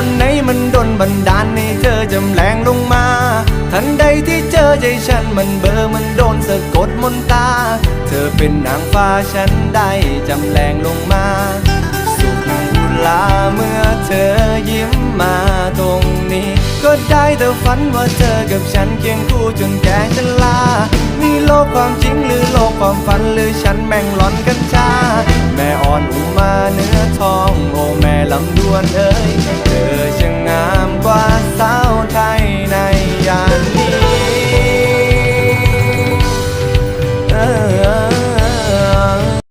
ดนไหนมันดนบันดาลให้เธอจำแรงลงมา ทันใดที่เจอใจฉันมันเบอร์มันโดนสะกดมนตา เธอเป็นนางฟ้าฉันได้จำแรงลงมา สุขบุลาเมื่อเธอยิ้มมาตรงนี้ ก็ได้แต่ฝันว่าเธอกับฉันเคียงคู่จนแก่ชรา นี่โลกความจริงหรือโลกความฝันหรือฉันแม่งหลอนกันชา แม่อ่อนอุมาเนื้อทองโอแม่ลำดวนเอ้ย